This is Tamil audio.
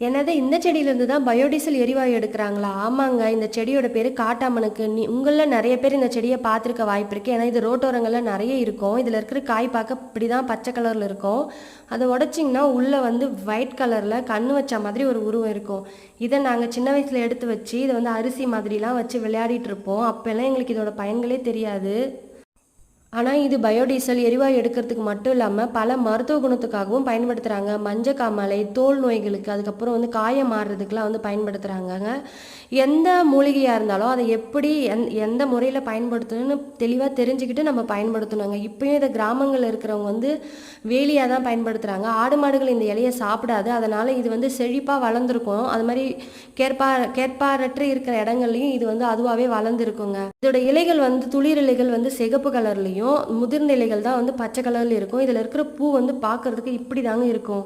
என்னது இந்த செடியிலேருந்து தான் பயோடீசல் எரிவாயு எடுக்கிறாங்களா? ஆமாங்க இந்த செடியோட பேர் காட்டாமனுக்கு. நீ உங்களில் நிறைய பேர் இந்த செடியை பார்த்துருக்க வாய்ப்பு இருக்குது ஏன்னா இது ரோட்டோரங்களில் நிறைய இருக்கும். இதில் இருக்கிற காய் பார்க்க இப்படி தான் பச்சை கலரில் இருக்கும். அதை உடச்சிங்கன்னா உள்ளே வந்து ஒயிட் கலரில் கண்ணு வச்ச மாதிரி ஒரு உருவம் இருக்கும். இதை நாங்கள் சின்ன வயசில் எடுத்து வச்சு இதை வந்து அரிசி மாதிரிலாம் வச்சு விளையாடிட்டு இருப்போம். அப்போல்லாம் எங்களுக்கு இதோட பயன்களே தெரியாது. ஆனால் இது பயோடீசல் எரிவாயு எடுக்கிறதுக்கு மட்டும் இல்லாமல் பல மருத்துவ குணத்துக்காகவும் பயன்படுத்துகிறாங்க மஞ்சக்காமலை தோல் நோய்களுக்கு அதுக்கப்புறம் வந்து காயம் மாறுறதுக்கெலாம் வந்து பயன்படுத்துகிறாங்க எந்த மூலிகையாக இருந்தாலும் அதை எப்படி எந் எந்த முறையில் பயன்படுத்தணும்னு தெளிவாக தெரிஞ்சுக்கிட்டு நம்ம பயன்படுத்தணுங்க. இப்பயும் இதை கிராமங்களில் இருக்கிறவங்க வந்து வேலியாக தான் பயன்படுத்துகிறாங்க ஆடு மாடுகள் இந்த இலையை சாப்பிடாது. அதனால் இது வந்து செழிப்பாக வளர்ந்துருக்கும். அது மாதிரி கேட்பா கேட்பாரற்று இருக்கிற இடங்கள்லையும் இது வந்து அதுவாகவே வளர்ந்துருக்குங்க. இதோட இலைகள் வந்து துளிர் இலைகள் வந்து சிகப்பு கலர்லையும் முதிர்ந்த முதிர்நிலைகள் தான் வந்து பச்சை கலரில் இருக்கும். இதில் இருக்கிற பூ வந்து பார்க்கறதுக்கு இப்படி தாங்க இருக்கும்.